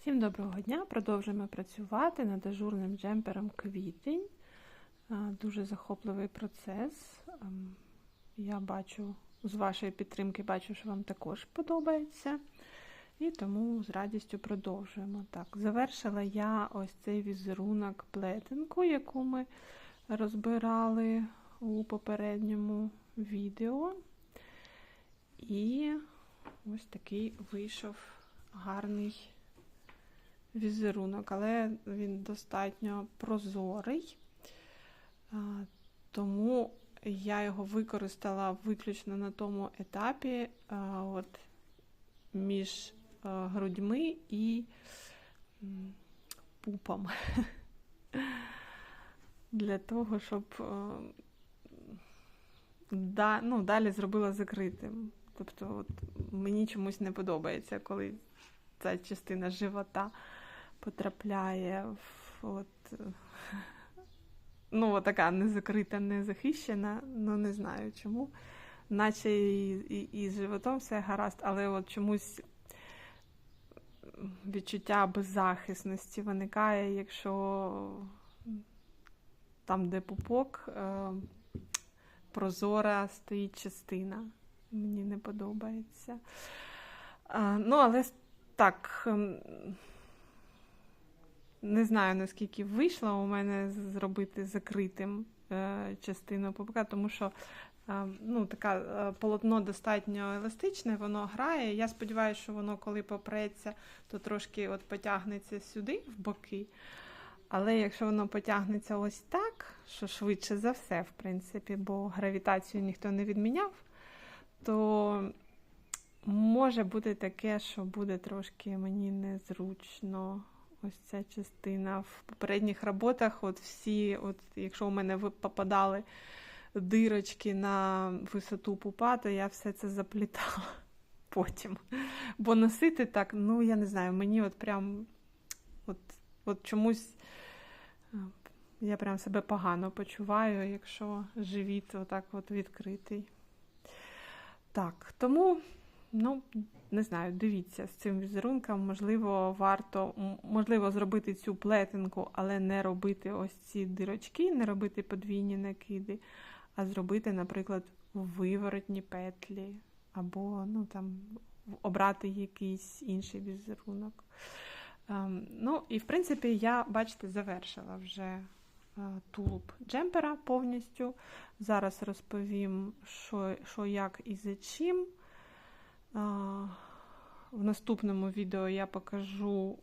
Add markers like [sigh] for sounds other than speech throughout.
Всім доброго дня! Продовжуємо працювати над ажурним джемпером квітень. Дуже захопливий процес. Ем, Я бачу, з вашої підтримки бачу, що вам також подобається. І тому з радістю продовжуємо. Так, завершила я ось цей візерунок плетенку, яку ми розбирали у попередньому відео. І ось такий вийшов гарний візерунок, але він достатньо прозорий, тому я його використала виключно на тому етапі от, між грудьми і пупом. [laughs] Для того, щоб да, ну, далі зробила закритим. Тобто от, мені чомусь не подобається, коли ця частина живота потрапляє в от, ну, така незакрита, незахищена, ну не знаю чому. Наче і, і, і з животом все гаразд, але от чомусь відчуття беззахисності виникає, якщо там, де пупок, е, прозора стоїть частина. Мені не подобається. Ну, але так, ем, не знаю, наскільки вийшло у мене зробити закритим е, частину пупка, тому що е, ну, така е, полотно достатньо еластичне, воно грає. Я сподіваюся, що воно, коли попреться, то трошки от потягнеться сюди, в боки. Але якщо воно потягнеться ось так, що швидше за все, в принципі, бо гравітацію ніхто не відміняв, то може бути таке, що буде трошки мені незручно. Ось ця частина. В попередніх роботах, от всі, от якщо у мене попадали дирочки на висоту пупа, то я все це заплітала [laughs] потім. Бо носити так, ну я не знаю, мені от прям от, от чомусь я прям себе погано почуваю, якщо живіт отак от відкритий. Так, тому, ну, не знаю, дивіться з цим візерунком, можливо, варто можливо зробити цю плетенку, але не робити ось ці дирочки, не робити подвійні накиди, а зробити, наприклад, виворотні петлі, або ну, там, обрати якийсь інший візерунок. Um, ну, і, в принципі, я, бачите, завершила вже uh, тулуб джемпера повністю. Зараз розповім, що, що як і за чим. В наступному відео я покажу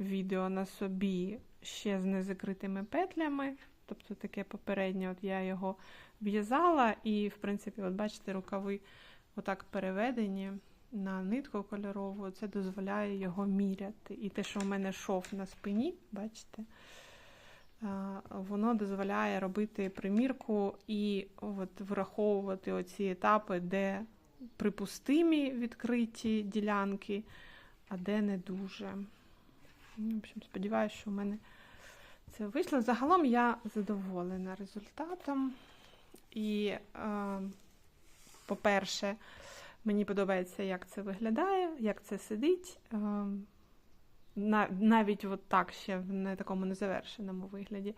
відео на собі ще з незакритими петлями. Тобто таке попереднє, от я його в'язала, і, в принципі, от бачите, рукави отак переведені на нитку кольорову, це дозволяє його міряти. І те, що у мене шов на спині, бачите, воно дозволяє робити примірку і от враховувати оці етапи, де припустимі відкриті ділянки, а де не дуже. В общем, Сподіваюся, що у мене це вийшло. Загалом я задоволена результатом. І, е, по-перше, мені подобається, як це виглядає, як це сидить. Е, навіть от так ще в не такому незавершеному вигляді.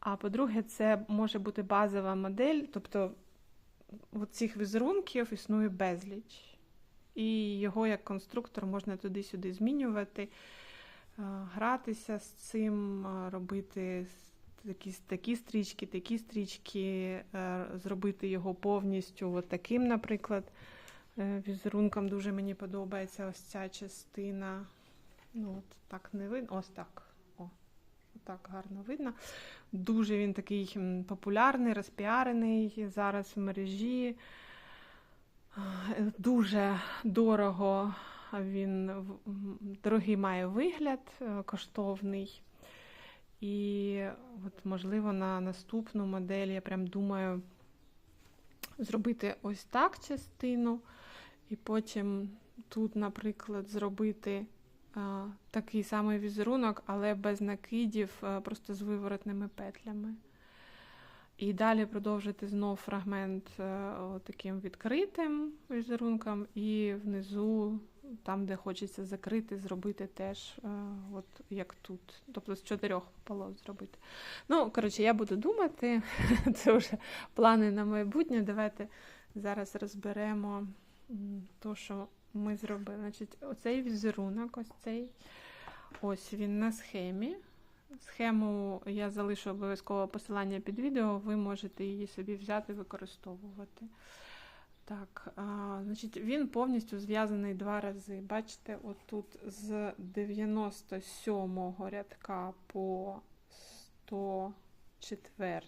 А по-друге, це може бути базова модель, тобто цих візерунків існує безліч. І його як конструктор можна туди-сюди змінювати, гратися з цим, робити такі такі стрічки, такі стрічки, зробити його повністю от таким, наприклад, е, візерунком дуже мені подобається ось ця частина. Ну, от Так не видно. Ось так. Так гарно видно. Дуже він такий популярний, розпіарений зараз в мережі. Дуже дорого він дорогий має вигляд, е, коштовний. І, от, можливо, на наступну модель я прям думаю зробити ось так частину, і потім тут, наприклад, зробити такий самий візерунок, але без накидів, просто з виворотними петлями. І далі продовжити знов фрагмент таким відкритим візерунком, і внизу там, де хочеться закрити, зробити теж, е, от як тут. Тобто з чотирьох полос зробити. Ну, коротше, я буду думати, [laughs] це вже плани на майбутнє. Давайте зараз розберемо те, що ми зробили. Значить, Оцей візерунок, ось цей, ось він на схемі. Схему я залишу обов'язково посилання під відео, ви можете її собі взяти використовувати. Так, а, значить, він повністю зв'язаний два рази. Бачите, отут з 97 рядка по 104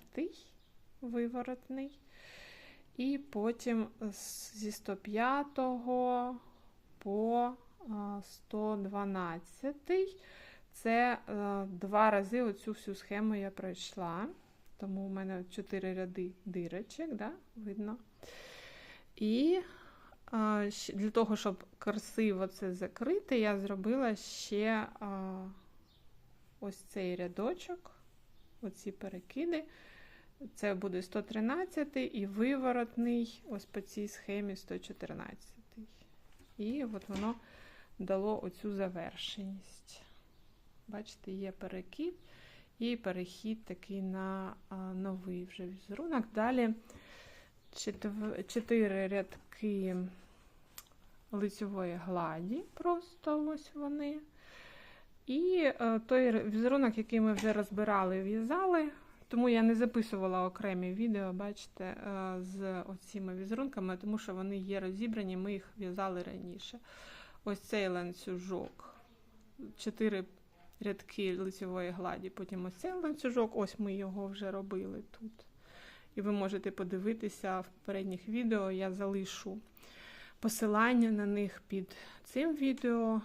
виворотний, і потім зі 105 по 112. Це е, два рази оцю всю схему я пройшла. Тому у мене 4 ряди дирочок, да? видно. І для того, щоб красиво це закрити, я зробила ще ось цей рядочок, оці перекиди. Це буде 113 і виворотний ось по цій схемі 114. І от воно дало оцю завершеність. Бачите, є перекид і перехід такий на новий вже візерунок. Далі чотири рядки лицевої гладі, просто ось вони. І е, той візерунок, який ми вже розбирали і в'язали, тому я не записувала окремі відео, бачите, е, з оціми візерунками, тому що вони є розібрані, ми їх в'язали раніше. Ось цей ланцюжок, чотири рядки лицевої гладі, потім ось цей ланцюжок, ось ми його вже робили тут. І ви можете подивитися в попередніх відео, я залишу посилання на них під цим відео,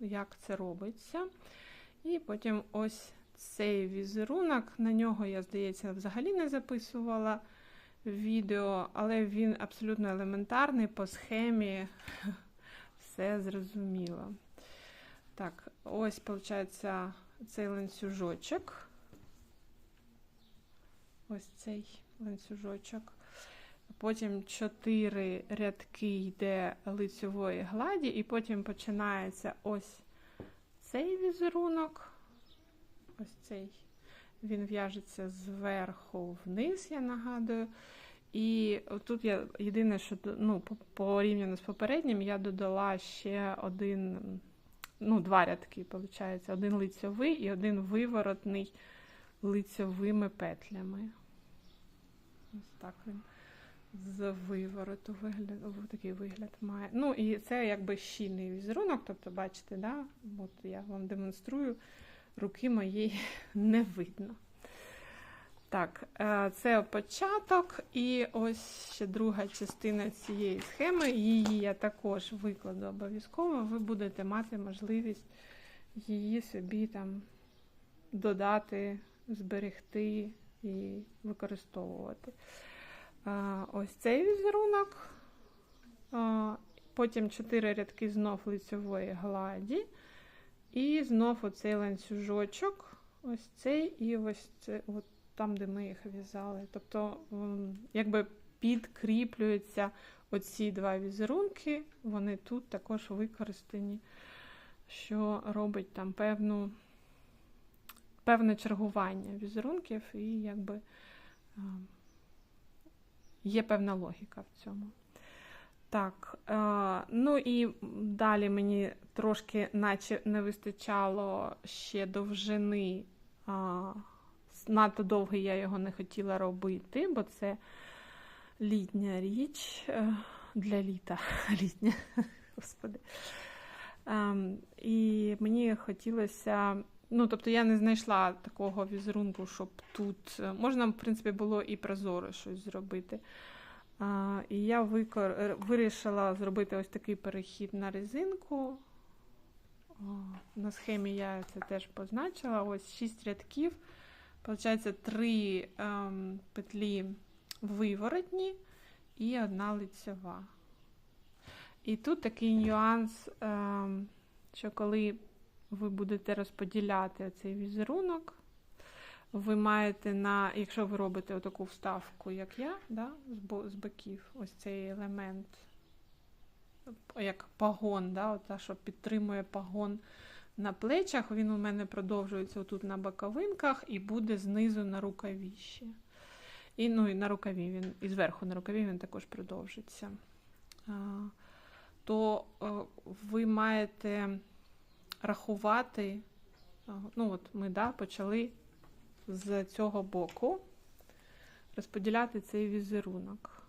як це робиться. І потім ось цей візерунок, на нього, я, здається, взагалі не записувала відео, але він абсолютно елементарний, по схемі [laughs] все зрозуміло. Так, ось, виходить, цей ланцюжочок ось цей ланцюжочок. Потім 4 рядки йде лицевої гладі, і потім починається ось цей візерунок. Ось цей. Він в'яжеться зверху вниз, я нагадую. І тут я єдине, що ну, порівняно з попереднім, я додала ще один, ну, два рядки, виходить, один лицьовий і один виворотний лицьовими петлями. Ось так він з вивороту вигляд, такий вигляд має. Ну, і це якби щільний візерунок, тобто, бачите, да? От я вам демонструю, руки моєї [laughs] не видно. Так, е, це початок, і ось ще друга частина цієї схеми. Її я також викладу обов'язково. Ви будете мати можливість її собі там додати зберегти і використовувати. Ось цей візерунок, потім 4 рядки знов лицевої гладі, і знов оцей ланцюжочок, ось цей і ось це, от там, де ми їх в'язали. Тобто, якби підкріплюються оці два візерунки, вони тут також використані, що робить там певну певне чергування візерунків, і якби є певна логіка в цьому. Так, ну і далі мені трошки, наче не вистачало ще довжини. Надто довгий я його не хотіла робити, бо це літня річ е, для літа. [laughs] літня, господи. Ем, і мені хотілося Ну, тобто я не знайшла такого візерунку, щоб тут е, можна, в принципі, було і прозоро щось зробити. А, І я викор... Е, вирішила зробити ось такий перехід на резинку. О, на схемі я це теж позначила. Ось 6 рядків. Получається, 3 ем, петлі виворотні і одна лицева. І тут такий нюанс, ем, що коли ви будете розподіляти цей візерунок. Ви маєте на, якщо ви робите таку вставку, як я, да, з боків, ось цей елемент як пагон, да, та, що підтримує пагон на плечах. Він у мене продовжується отут на боковинках і буде знизу на рукавіщі. І, ну, і на рукаві він, і зверху на рукаві він також продовжиться. То е, ви маєте рахувати. Ну, от ми да, почали з цього боку розподіляти цей візерунок.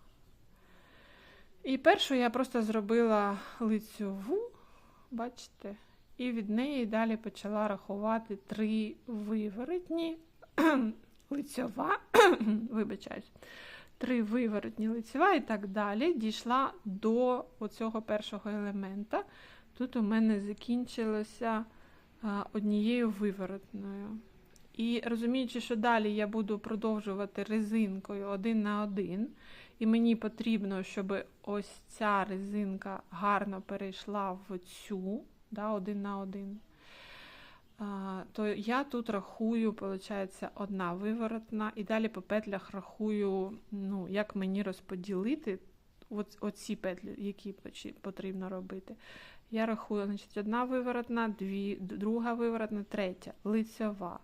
І першу я просто зробила лицьову, бачите, і від неї далі почала рахувати три виворотні, [clears throat] лицьова, [clears throat] вибачаюсь, три виворотні лицьова і так далі. Дійшла до оцього першого елемента. Тут у мене закінчилося однією виворотною. І розуміючи, що далі я буду продовжувати резинкою один на один, і мені потрібно, щоб ось ця резинка гарно перейшла в цю, да, один на один, то я тут рахую, виходить, одна виворотна, і далі по петлях рахую, ну, як мені розподілити оці петлі, які потрібно робити. Я рахую, значить, одна виворотна, дві, друга виворотна, третя, лицьова.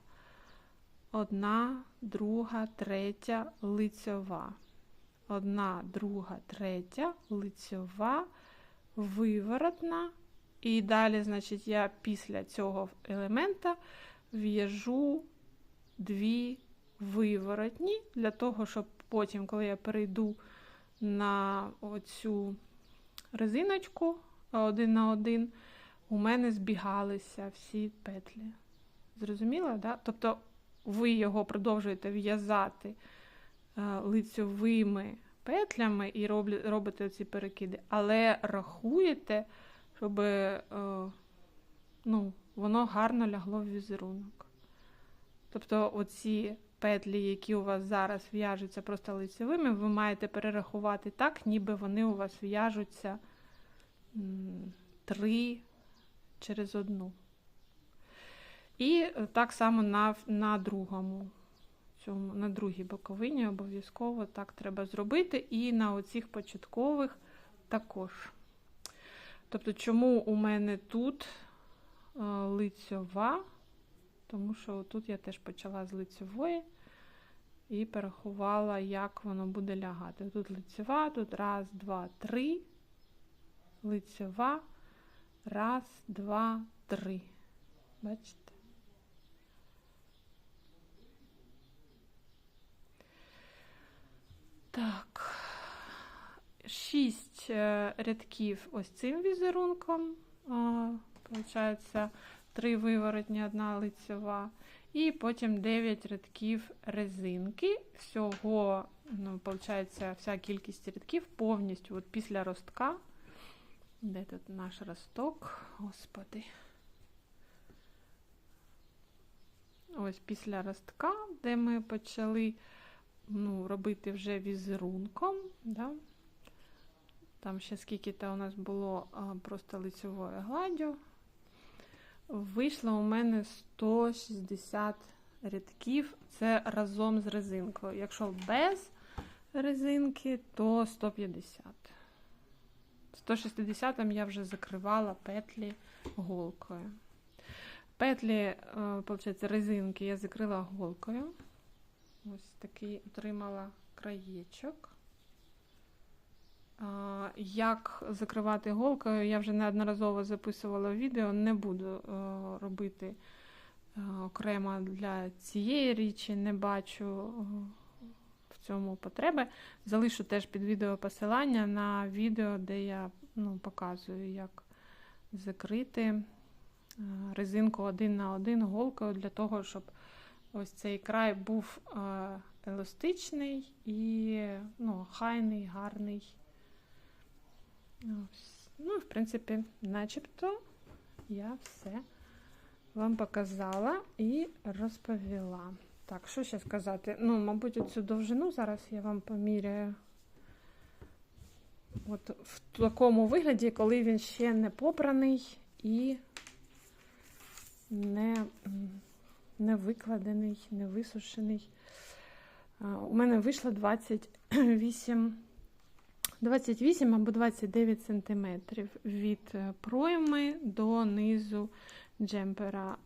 Одна, друга, третя, лицьова. Одна, друга, третя, лицьова, виворотна. І далі, значить, я після цього елемента в'яжу дві виворотні, для того, щоб потім, коли я перейду на оцю резиночку один на один, у мене збігалися всі петлі. Зрозуміло, да? Тобто ви його продовжуєте в'язати е, лицьовими петлями і робите ці перекиди, але рахуєте, щоб е, ну, воно гарно лягло в візерунок. Тобто оці петлі, які у вас зараз в'яжуться просто лицевими, ви маєте перерахувати так, ніби вони у вас в'яжуться три через одну. І е, так само на, на другому, цьому, на другій боковині обов'язково так треба зробити. І на оцих початкових також. Тобто, чому у мене тут е, лицьова? Тому що тут я теж почала з лицьової і порахувала, як воно буде лягати. Тут лицьова, тут раз, два, три. Лицьова. Раз, два, три. Бачите? Так. Шість е, рядків ось цим візерунком. Получається, три виворотні, одна лицьова. І потім 9 рядків резинки. Всього, ну, виходить, вся кількість рядків повністю от після ростка. Де тут наш росток? Господи. Ось після ростка, де ми почали ну, робити вже візерунком. Да? Там ще скільки-то у нас було а, просто лицевою гладдю. Вийшло у мене 160 рядків. Це разом з резинкою. Якщо без резинки, то 150. 160 я вже закривала петлі голкою. Петлі, виходить, резинки я закрила голкою. Ось такий отримала краєчок. Як закривати голкою, я вже неодноразово записувала відео, не буду е, робити е, окремо для цієї річі, не бачу е, в цьому потреби. Залишу теж під відео посилання на відео, де я ну, показую, як закрити резинку один на один голкою для того, щоб ось цей край був е, еластичний і ну, хайний, гарний. Ось. Ну, в принципі, начебто я все вам показала і розповіла. Так, що ще сказати? Ну, мабуть, цю довжину зараз я вам поміряю. От в такому вигляді, коли він ще не попраний і не, не викладений, не висушений. У мене вийшло 28 28 або 29 сантиметрів від е, пройми до низу джемпера.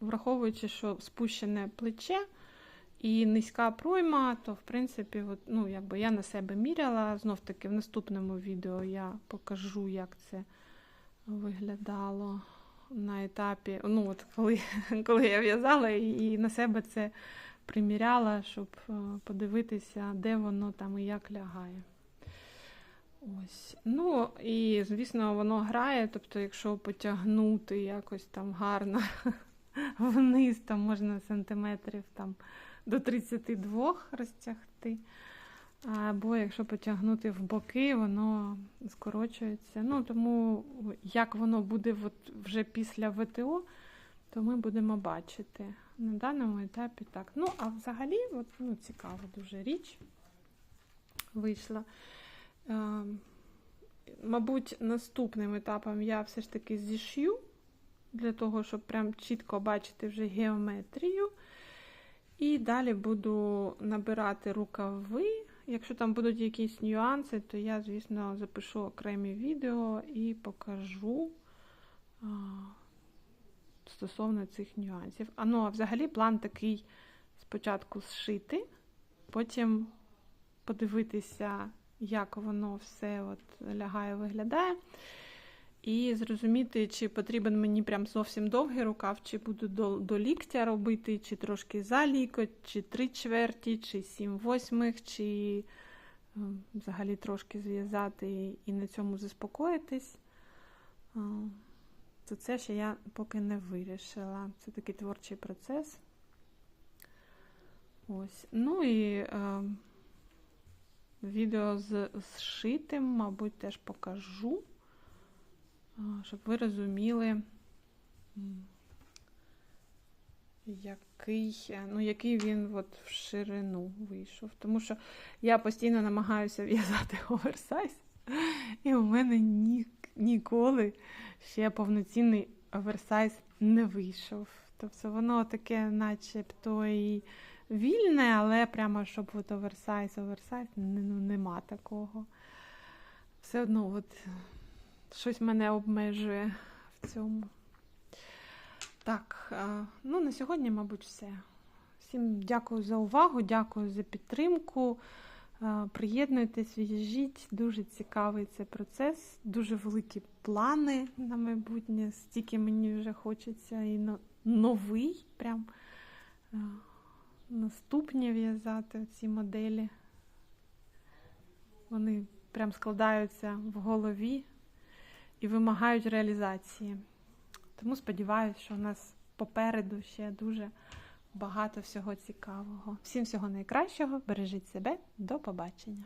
Враховуючи, що спущене плече і низька пройма, то в принципі, от, ну, якби я на себе міряла. Знов таки в наступному відео я покажу, як це виглядало на етапі. Ну, от коли, [laughs] коли я в'язала і на себе це приміряла, щоб е, подивитися, де воно там і як лягає. Ось. Ну, і, звісно, воно грає, тобто, якщо потягнути якось там гарно [laughs] вниз, там можна сантиметрів там до 32 розтягти. Або якщо потягнути в боки, воно скорочується. Ну, тому як воно буде от вже після ВТО, то ми будемо бачити. На даному етапі так. Ну, а взагалі, от, ну, цікава дуже річ вийшла. Е, Мабуть, наступним етапом я все ж таки зішью, для того, щоб прям чітко бачити вже геометрію. І далі буду набирати рукави. Якщо там будуть якісь нюанси, то я, звісно, запишу окремі відео і покажу а, стосовно цих нюансів. А ну, а взагалі план такий спочатку зшити, потім подивитися, як воно все от лягає, виглядає. І зрозуміти, чи потрібен мені прям зовсім довгий рукав, чи буду до до ліктя робити, чи трошки за лікоть, чи три чверті, чи сім восьмих, чи е, взагалі трошки зв'язати і на цьому заспокоїтись. Е, то це ще я поки не вирішила. Це такий творчий процес. Ось. Ну і е, відео з зшитим, мабуть, теж покажу щоб ви розуміли, який ну, який він от в ширину вийшов. Тому що я постійно намагаюся в'язати [laughs] оверсайз, і у мене ні, ніколи ще повноцінний оверсайз не вийшов. Тобто воно таке, начебто і вільне, але прямо щоб от оверсайз, оверсайз, ну, нема такого. Все одно, от щось мене обмежує в цьому. Так, ну на сьогодні, мабуть, все. Всім дякую за увагу, дякую за підтримку. Приєднуйтесь, в'їжджіть, дуже цікавий цей процес, дуже великі плани на майбутнє. Стільки мені вже хочеться і новий, прям наступні в'язати ці моделі. Вони прям складаються в голові і вимагають реалізації. Тому сподіваюся, що у нас попереду ще дуже багато всього цікавого. Всім всього найкращого, бережіть себе, до побачення!